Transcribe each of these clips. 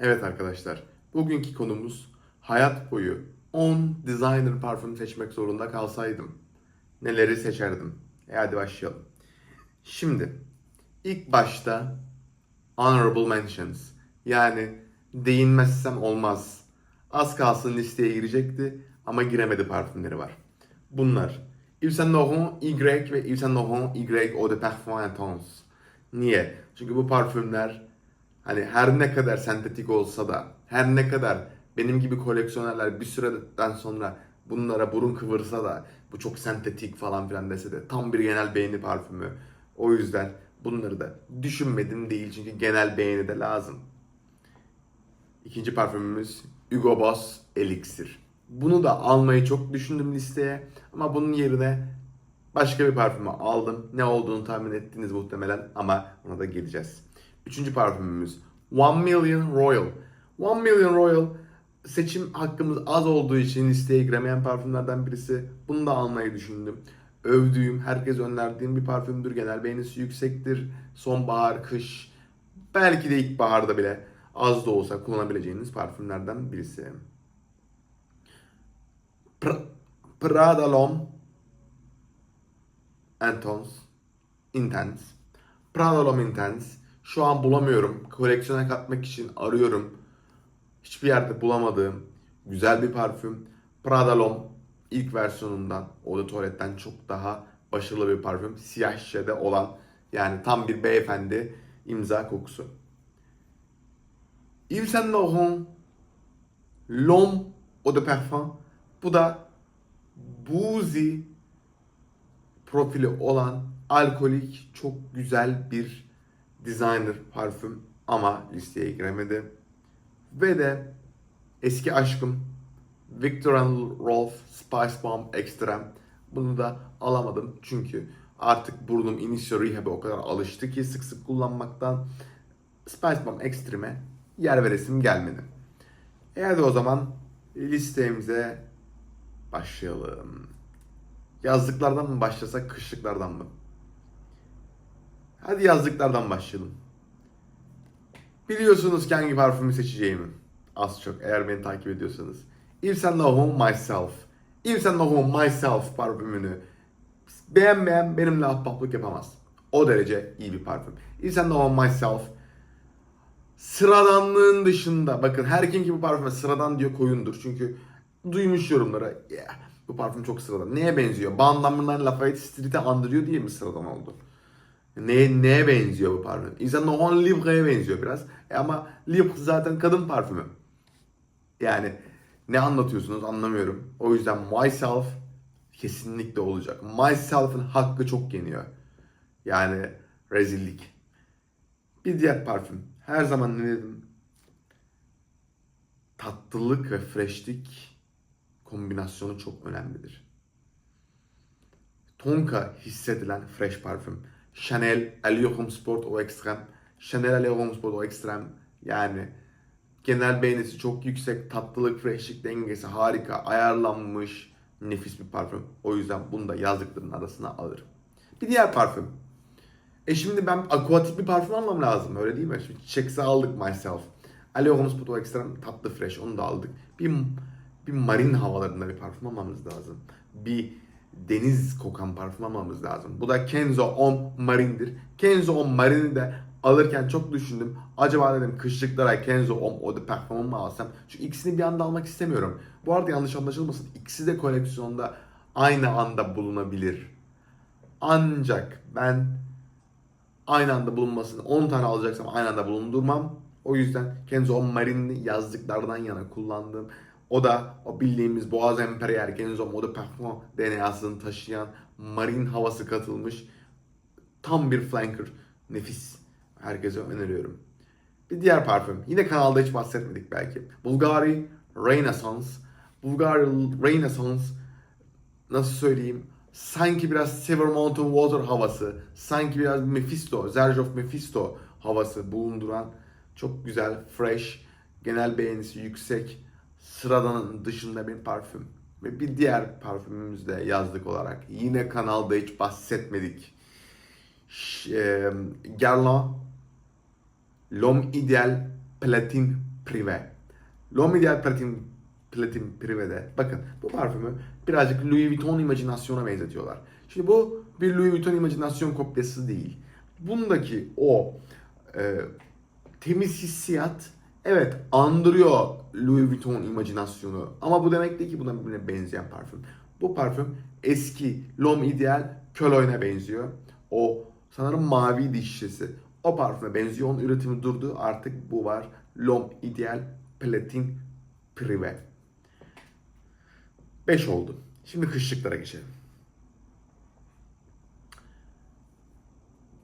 Evet arkadaşlar, bugünkü konumuz hayat boyu 10 designer parfüm seçmek zorunda kalsaydım neleri seçerdim? E hadi başlayalım. Şimdi ilk başta honorable mentions yani değinmezsem olmaz. Az kalsın listeye girecekti ama giremedi parfümleri var. Bunlar Yves Saint Laurent Y ve Yves Saint Laurent Y Eau de Parfum Intense. Niye? Çünkü bu parfümler hani her ne kadar sentetik olsa da her ne kadar benim gibi koleksiyonerler bir süreden sonra bunlara burun kıvırsa da bu çok sentetik falan filan dese de tam bir genel beğeni parfümü. O yüzden bunları da düşünmedim değil çünkü genel beğeni de lazım. İkinci parfümümüz Hugo Boss Elixir. Bunu da almayı çok düşündüm listeye ama bunun yerine başka bir parfümü aldım. Ne olduğunu tahmin ettiniz muhtemelen ama ona da geleceğiz. Üçüncü parfümümüz One Million Royal. One Million Royal seçim hakkımız az olduğu için listeye giremeyen parfümlerden birisi. Bunu da almayı düşündüm. Övdüğüm, herkes önerdiğim bir parfümdür. Genel beğenisi yüksektir. Sonbahar, kış, belki de ilkbaharda bile az da olsa kullanabileceğiniz parfümlerden birisi. Pr- Prada L'Homme Intense Intense Prada L'Homme Intense Şu an bulamıyorum. Koleksiyona katmak için arıyorum. Hiçbir yerde bulamadığım güzel bir parfüm. Prada L'Homme ilk versiyonundan Eau de Toilette'den çok daha başarılı bir parfüm. Siyah şişede olan yani tam bir beyefendi imza kokusu. Yves Saint Laurent L'Homme Eau de Parfum bu da Boozy profili olan alkolik çok güzel bir designer parfüm ama listeye giremedi. Ve de eski aşkım Victor and Rolf Spice Bomb Extreme. Bunu da alamadım çünkü artık burnum Initio Rehab'e o kadar alıştı ki sık sık kullanmaktan Spice Bomb Extreme'e yer veresim gelmedi. E hadi o zaman listemize başlayalım. Yazlıklardan mı başlasak, kışlıklardan mı? Hadi yazlıklardan başlayalım. Biliyorsunuz ki hangi parfümü seçeceğimi. Az çok eğer beni takip ediyorsanız. Yves Saint Laurent Myself. Yves Saint Laurent Myself parfümünü beğenmeyen benimle ahbaplık yapamaz. O derece iyi bir parfüm. Yves Saint Laurent Myself sıradanlığın dışında bakın her kim ki bu parfüme sıradan diyor koyundur. Çünkü duymuş yorumlara "Yeah, bu parfüm çok sıradan. Neye benziyor? Bandamından Lafayette Street'e andırıyor diye mi sıradan oldu? Neye, neye benziyor bu parfüm? İnsan Nohon Libre'ye benziyor biraz. E ama Libre zaten kadın parfümü. Yani ne anlatıyorsunuz anlamıyorum. O yüzden Myself kesinlikle olacak. Myself'ın hakkı çok yeniyor. Yani rezillik. Bir diğer parfüm. Her zaman ne dedim? Tatlılık ve freshlik kombinasyonu çok önemlidir. Tonka hissedilen fresh parfüm. Allure Home Sport Eau Extreme. Chanel Home Sport Eau Extreme yani genel beğenisi çok yüksek. Tatlılık, freshlik dengesi harika. Ayarlanmış nefis bir parfüm. O yüzden bunu da yazdıklarının arasına alırım. Bir diğer parfüm. E şimdi ben aquatik bir parfüm almam lazım öyle değil mi? Şimdi Çiçekse aldık myself. Home Sport Eau Extreme tatlı fresh onu da aldık. Bir, bir marin havalarında bir parfüm almamız lazım. Bir deniz kokan parfüm almamız lazım. Bu da Kenzo On Marine'dir. Kenzo On Marine'i de alırken çok düşündüm. Acaba dedim kışlıklara Kenzo On Eau de Parfum mu alsam? Çünkü ikisini bir anda almak istemiyorum. Bu arada yanlış anlaşılmasın. İkisi de koleksiyonda aynı anda bulunabilir. Ancak ben aynı anda bulunmasını 10 tane alacaksam aynı anda bulundurmam. O yüzden Kenzo On Marine'i yazdıklardan yana kullandım. O da o bildiğimiz Boğaz Kenzo Eau de Parfum DNA'sını taşıyan marin havası katılmış tam bir flanker. Nefis. Herkese öneriyorum. Bir diğer parfüm. Yine kanalda hiç bahsetmedik belki. Bulgari Renaissance. Bulgari Renaissance nasıl söyleyeyim? Sanki biraz Sever Mountain Water havası. Sanki biraz Mephisto, of Mephisto havası bulunduran çok güzel, fresh, genel beğenisi yüksek, sıradanın dışında bir parfüm. Ve bir diğer parfümümüz de yazlık olarak. Yine kanalda hiç bahsetmedik. E, Guerlain L'Homme Ideal Platine Privé. L'Homme Ideal Platin, Platin Privé'de bakın bu parfümü birazcık Louis Vuitton imajinasyona benzetiyorlar. Şimdi bu bir Louis Vuitton imajinasyon kopyası değil. Bundaki o e, temiz hissiyat evet andırıyor Louis Vuitton imajinasyonu. Ama bu demek değil ki buna birbirine benzeyen parfüm. Bu parfüm eski L'Homme Ideal Cologne'a benziyor. O sanırım mavi diş. O parfüme benziyor. Onun üretimi durdu. Artık bu var. L'Homme Ideal Platin Privé. 5 oldu. Şimdi kışlıklara geçelim.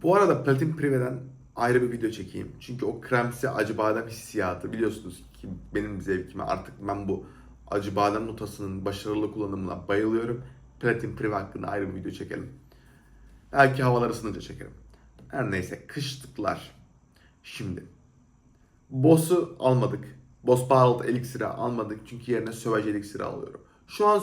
Bu arada Platin Privé'den ayrı bir video çekeyim. Çünkü o kremsi acı badem hissiyatı biliyorsunuz ki benim zevkime artık ben bu acı badem notasının başarılı kullanımına bayılıyorum. Platin Privé hakkında ayrı bir video çekelim. Belki havalar ısınınca çekerim. Her neyse kışlıklar. Şimdi. Boss'u almadık. Boss Barreled Elixir'i almadık çünkü yerine Sauvage Elixir'i alıyorum. Şu an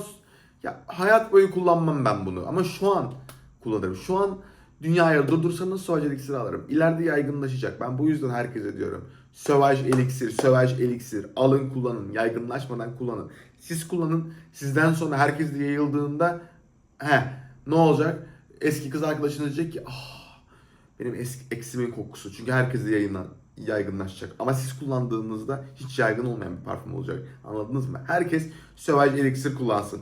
ya hayat boyu kullanmam ben bunu ama şu an kullanırım. Şu an dünyaya durdursanız Sauvage Elixir'i alırım. İleride yaygınlaşacak. Ben bu yüzden herkese diyorum. Sauvage Elixir, Sauvage Elixir alın kullanın. Yaygınlaşmadan kullanın. Siz kullanın. Sizden sonra herkes de yayıldığında he ne olacak? Eski kız arkadaşınız diyecek ki ah benim eski eksimin kokusu. Çünkü herkes de yayından yaygınlaşacak. Ama siz kullandığınızda hiç yaygın olmayan bir parfüm olacak. Anladınız mı? Herkes Sauvage Elixir kullansın.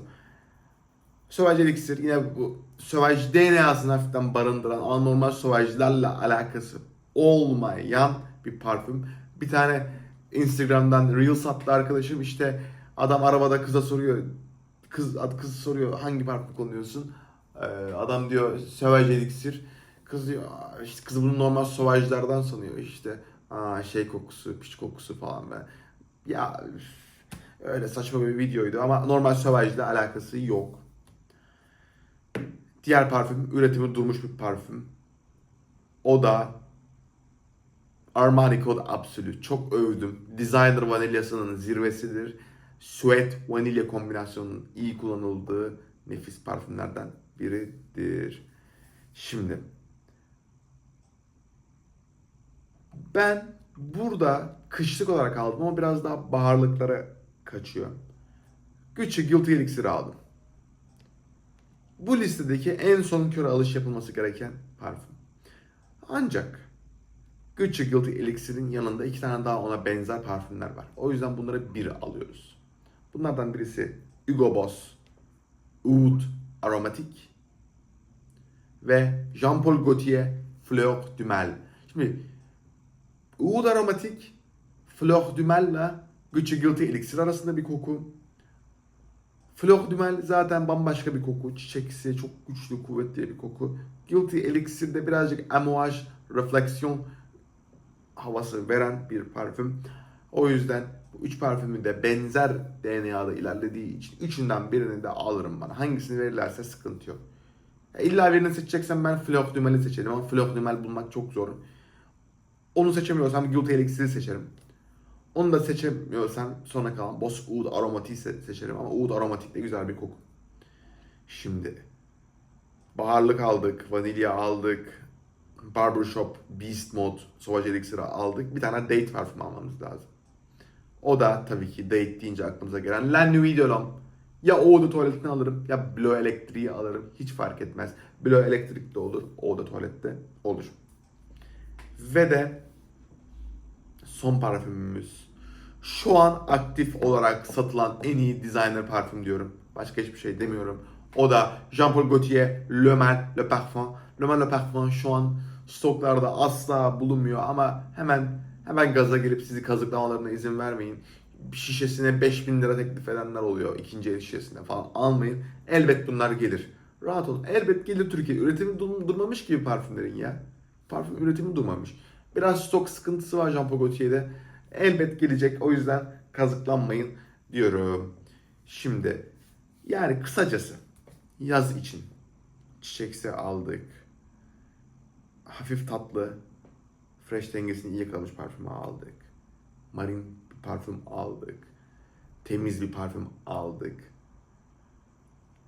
Sauvage Elixir yine bu Sauvage DNA'sını hafiften barındıran anormal Sauvage'larla alakası olmayan bir parfüm. Bir tane Instagram'dan Reels attı arkadaşım işte adam arabada kıza soruyor. Kız kız soruyor hangi parfüm kullanıyorsun? Ee, adam diyor Sauvage Elixir. Kız diyor "Aa, işte kız bunu normal Sauvage'lardan sanıyor işte. Aa, şey kokusu, piç kokusu falan ve ya öyle saçma bir videoydu ama normal ile alakası yok. Diğer parfüm üretimi durmuş bir parfüm. O da Armani Code Absolute. Çok övdüm. Designer vanilyasının zirvesidir. Sweat vanilya kombinasyonunun iyi kullanıldığı nefis parfümlerden biridir. Şimdi ben burada kışlık olarak aldım ama biraz daha baharlıklara kaçıyor. Gucci Guilty Elixir'i aldım. Bu listedeki en son köre alış yapılması gereken parfüm. Ancak Gucci Guilty Elixir'in yanında iki tane daha ona benzer parfümler var. O yüzden bunları bir alıyoruz. Bunlardan birisi Hugo Boss Oud Aromatik ve Jean-Paul Gaultier Fleur du Mal. Şimdi Oud Aromatik Fleur du Mal ile Gucci Guilty Elixir arasında bir koku. Mal zaten bambaşka bir koku. Çiçeksi, çok güçlü, kuvvetli bir koku. Guilty Elixir de birazcık amouage, refleksiyon havası veren bir parfüm. O yüzden bu üç parfümün de benzer DNA'da ilerlediği için üçünden birini de alırım bana. Hangisini verirlerse sıkıntı yok. Ya illa birini seçeceksem ben Fleur seçerim ama Fleur bulmak çok zor. Onu seçemiyorsam Guilty Elixir'i seçerim. Onu da seçemiyorsam sonra kalan Boss Oud Aromatik'i se- seçerim ama Oud Aromatik de güzel bir koku. Şimdi baharlık aldık, vanilya aldık, Barbershop, Beast Mode, Sauvage Elixir'ı aldık. Bir tane date parfüm almamız lazım. O da tabii ki date deyince aklımıza gelen La Nuit. Ya de Tuvalet'ini alırım ya Bleu Elektriği alırım. Hiç fark etmez. Bleu Elektrik de olur. De Tuvalet'te olur. Ve de son parfümümüz. Şu an aktif olarak satılan en iyi designer parfüm diyorum. Başka hiçbir şey demiyorum. O da Jean-Paul Gaultier Le Mal Le Parfum. Le Mal Le Parfum şu an stoklarda asla bulunmuyor ama hemen hemen gaza gelip sizi kazıklamalarına izin vermeyin. Şişesine 5000 lira teklif edenler oluyor ikinci el şişesine falan almayın. Elbet bunlar gelir. Rahat olun. Elbet gelir Türkiye. Üretimi dur- durmamış gibi parfümlerin ya. Parfüm üretimi durmamış. Biraz stok sıkıntısı var Jean Paul Gaultier'de. Elbet gelecek. O yüzden kazıklanmayın diyorum. Şimdi yani kısacası yaz için çiçeksi aldık. Hafif tatlı fresh dengesini iyi yakalamış parfümü aldık. Marin bir parfüm aldık. Temiz bir parfüm aldık.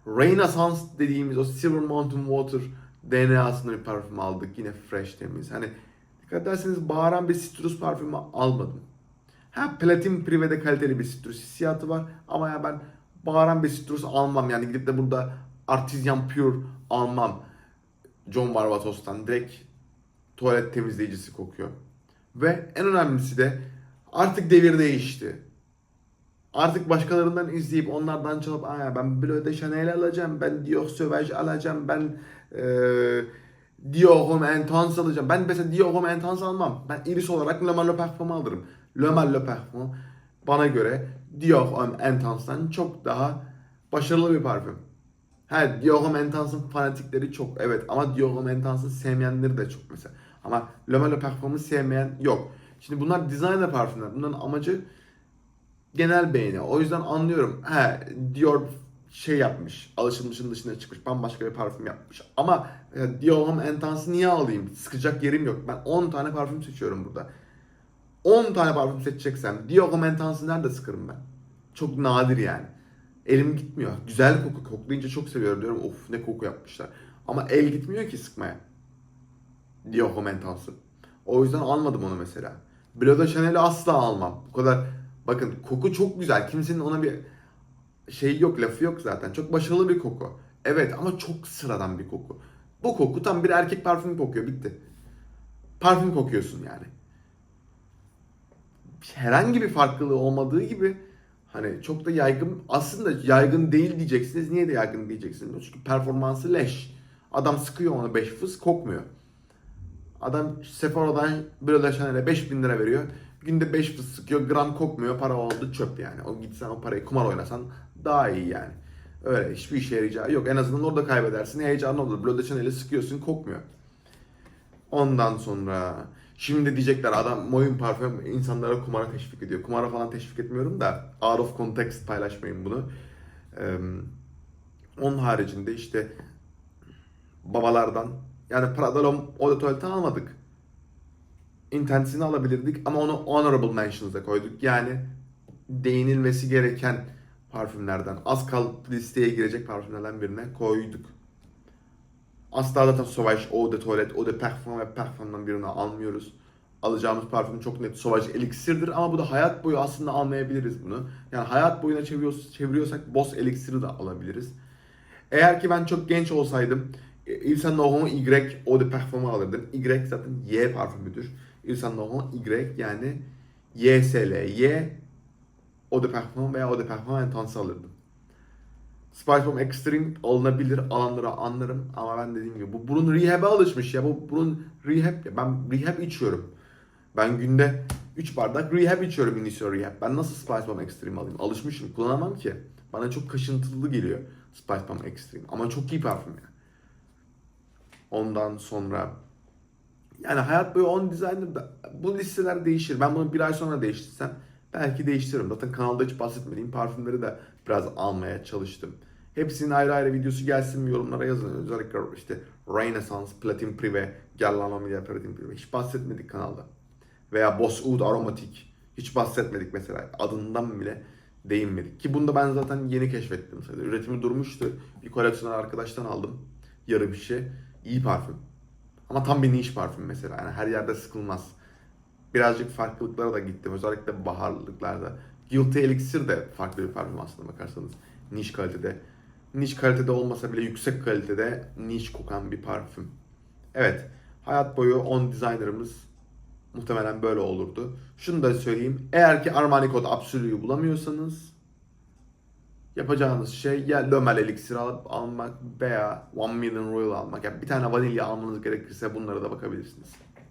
Renaissance dediğimiz o Silver Mountain Water DNA'sında bir parfüm aldık. Yine fresh temiz. Hani dikkat ederseniz bağıran bir citrus parfümü almadım. Ha Platin Prive'de kaliteli bir sitrus hissiyatı var ama ya ben bağıran bir sitrus almam yani gidip de burada Artisan Pure almam. John Varvatos'tan direkt tuvalet temizleyicisi kokuyor. Ve en önemlisi de artık devir değişti. Artık başkalarından izleyip onlardan çalıp Aa, ben Bleu de Chanel alacağım, ben Dior Sauvage alacağım, ben e, Dior Homme Intense alacağım. Ben mesela Dior Homme Intense almam. Ben iris olarak Le Mal Le Parfum alırım. Le Mal Le Parfum bana göre Dior Homme Intense'dan çok daha başarılı bir parfüm. Ha Dior Homme Intense'ın fanatikleri çok evet ama Dior Homme Intense'ı sevmeyenleri de çok mesela. Ama Le Mal Le Parfum'u sevmeyen yok. Şimdi bunlar designer parfümler. Bunların amacı genel beğeni. O yüzden anlıyorum. He Dior şey yapmış. Alışılmışın dışına çıkmış. Bambaşka bir parfüm yapmış. Ama e, Dior Homme Intense'ı niye alayım? Sıkacak yerim yok. Ben 10 tane parfüm seçiyorum burada. 10 tane parfüm seçeceksem Dior Homme Intense'ı nerede sıkarım ben? Çok nadir yani. Elim gitmiyor. Güzel koku. Koklayınca çok seviyorum diyorum. Of ne koku yapmışlar. Ama el gitmiyor ki sıkmaya. Dior Homme Intense'ı. O yüzden almadım onu mesela. Bleu de Chanel'i asla almam. Bu kadar bakın koku çok güzel. Kimsenin ona bir şey yok, lafı yok zaten. Çok başarılı bir koku. Evet ama çok sıradan bir koku. Bu koku tam bir erkek parfümü kokuyor. Bitti. Parfüm kokuyorsun yani. Herhangi bir farklılığı olmadığı gibi hani çok da yaygın aslında yaygın değil diyeceksiniz. Niye de yaygın diyeceksiniz? Çünkü performansı leş. Adam sıkıyor onu 5 fıs kokmuyor. Adam Sephora'dan de Chanel'e 5000 lira veriyor. Günde 5 fıs sıkıyor. Gram kokmuyor. Para oldu çöp yani. O gitsen o parayı kumar oynasan daha iyi yani. Öyle hiçbir işe yarayacağı yok. En azından orada kaybedersin. Heyecanlı olur. Bleu de Chanel'i sıkıyorsun kokmuyor. Ondan sonra şimdi diyecekler adam Moyun parfüm insanlara kumara teşvik ediyor. Kumara falan teşvik etmiyorum da out of context paylaşmayın bunu. Ee, onun haricinde işte babalardan yani Prada L'Homme Eau de Toilette almadık. Intensini alabilirdik ama onu honorable mentions'a koyduk. Yani değinilmesi gereken parfümlerden, az kalıp listeye girecek parfümlerden birine koyduk. Asla zaten Sauvage Eau de Toilette, Eau de Parfum ve Parfum'dan birini almıyoruz. Alacağımız parfüm çok net Sauvage Elixir'dir ama bu da hayat boyu aslında almayabiliriz bunu. Yani hayat boyuna çeviriyorsak, Boss Elixir'i de alabiliriz. Eğer ki ben çok genç olsaydım Yves Saint Laurent Y Eau de Parfum'u alırdım. Y zaten Y parfümüdür. Yves Saint Laurent Y yani YSL, Y Eau de Parfum veya Eau de Parfum Intense alırdım. Spice Bomb Extreme alınabilir, alanlara anlarım ama ben dediğim gibi bu burun rehab'e alışmış ya. Bu burun rehab ya. Ben rehab içiyorum. Ben günde 3 bardak rehab içiyorum initial rehab. Ben nasıl Spice Bomb Extreme alayım? Alışmışım. Kullanamam ki. Bana çok kaşıntılı geliyor Spice Bomb Extreme. Ama çok iyi parfüm ya. Ondan sonra yani hayat boyu on da bu listeler değişir. Ben bunu bir ay sonra değiştirsem belki değiştiririm. Zaten kanalda hiç bahsetmediğim parfümleri de biraz almaya çalıştım. Hepsinin ayrı ayrı videosu gelsin mi yorumlara yazın. Özellikle işte Renaissance, Platin Privé, Galliano Media Platin Privé. Hiç bahsetmedik kanalda. Veya Boss Oud Aromatik. Hiç bahsetmedik mesela. Adından bile değinmedik. Ki bunu da ben zaten yeni keşfettim. Sayılır. Üretimi durmuştu. Bir koleksiyoner arkadaştan aldım. Yarı bir şey. İyi parfüm. Ama tam bir niş parfüm mesela. Yani her yerde sıkılmaz. Birazcık farklılıklara da gittim. Özellikle baharlıklarda. Guilty Elixir de farklı bir parfüm aslında bakarsanız. Niş kalitede. Niş kalitede olmasa bile yüksek kalitede niş kokan bir parfüm. Evet. Hayat boyu on designer'ımız muhtemelen böyle olurdu. Şunu da söyleyeyim. Eğer ki Armani Code Absolu'yu bulamıyorsanız yapacağınız şey ya Lömel Elixir alıp almak veya One Million Royal almak. Yani bir tane vanilya almanız gerekirse bunlara da bakabilirsiniz.